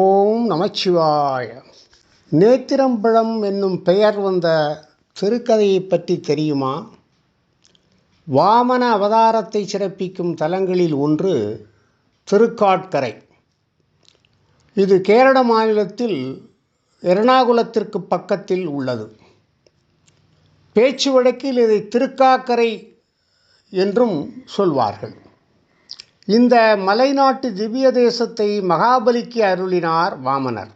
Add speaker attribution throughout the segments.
Speaker 1: ஓம் நமச்சிவாய. நேத்திரம்பழம் என்னும் பெயர் வந்த திருக்கதையை பற்றி தெரியுமா? வாமன அவதாரத்தை சிறப்பிக்கும் தலங்களில் ஒன்று திருக்காட்கரை. இது கேரள மாநிலத்தில் எர்ணாகுளத்திற்கு பக்கத்தில் உள்ளது. பேச்சு வழக்கில் இதை திருக்காக்கரை என்றும் சொல்வார்கள். இந்த மலைநாட்டு திவ்ய தேசத்தை மகாபலிக்கு அருளினார் வாமனர்.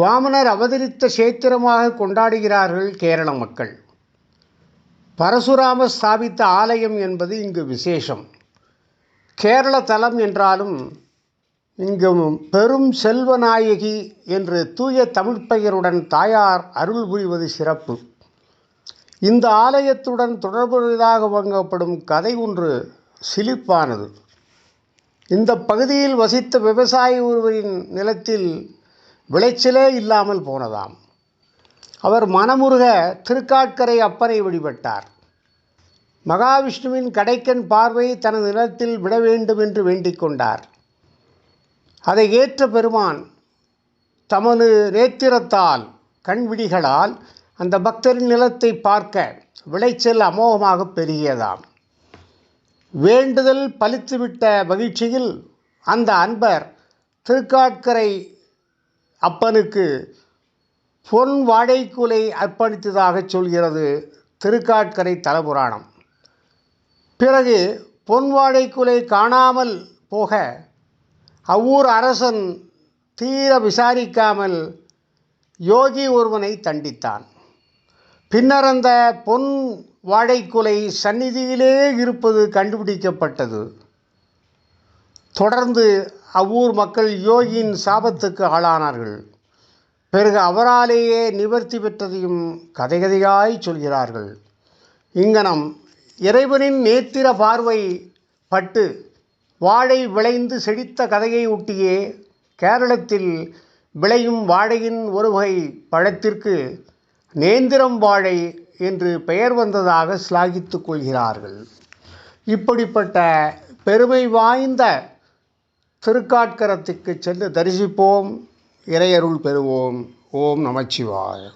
Speaker 1: வாமனர் அவதரித்த சேத்திரமாக கொண்டாடுகிறார்கள் கேரள மக்கள். பரசுராம ஸ்தாபித்த ஆலயம் என்பது இங்கு விசேஷம். கேரள தலம் என்றாலும் இங்கு பெரும் செல்வநாயகி என்று தூய தமிழ் பெயருடன் தாயார் அருள் புரிவது சிறப்பு. இந்த ஆலயத்துடன் தொடர்புடையதாக வழங்கப்படும் கதை ஒன்று சிலிப்பானது. இந்த பகுதியில் வசித்த விவசாயி ஒருவரின் நிலத்தில் விளைச்சலே இல்லாமல் போனதாம். அவர் மனமுருக திருக்காட்கரை அப்பனை வழிபட்டார். மகாவிஷ்ணுவின் கடைக்கன் பார்வை தனது நிலத்தில் விட வேண்டும் என்று வேண்டிக் கொண்டார். அதை ஏற்ற பெருமான் தமது நேத்திரத்தால் கண்விடிகளால் அந்த பக்தரின் நிலத்தை பார்க்க விளைச்சல் அமோகமாக பெருகியதாம். வேண்டுதல் பலித்துவிட்ட மகிழ்ச்சியில் அந்த அன்பர் திருக்காட்கரை அப்பனுக்கு பொன் வாழைக்குலை அர்ப்பணித்ததாக சொல்கிறது திருக்காட்கரை தலபுராணம். பிறகு பொன் வாழைக்குலை காணாமல் போக அவ்வூர் அரசன் தீர விசாரிக்காமல் யோகி ஒருவனை தண்டித்தான். பின்னர் அந்த பொன் வாழைக்குலை சந்நிதியிலே இருப்பது கண்டுபிடிக்கப்பட்டது. தொடர்ந்து அவ்வூர் மக்கள் யோகியின் சாபத்துக்கு ஆளானார்கள். பிறகு அவராலேயே நிவர்த்தி பெற்றதையும் கதைகதையாய் சொல்கிறார்கள். இங்கனம் இறைவனின் நேத்திர பார்வை பட்டு வாழை விளைந்து செழித்த கதையை ஒட்டியே கேரளத்தில் விளையும் வாழையின் ஒரு வகை பழத்திற்கு நேந்திரம் வாழை என்று பெயர் வந்ததாக சிலாகித்து கொள்கிறார்கள். இப்படிப்பட்ட பெருமை வாய்ந்த திருக்காட்கரத்துக்கு சென்று தரிசிப்போம் இறையருள் பெறுவோம். ஓம் நமச்சிவாய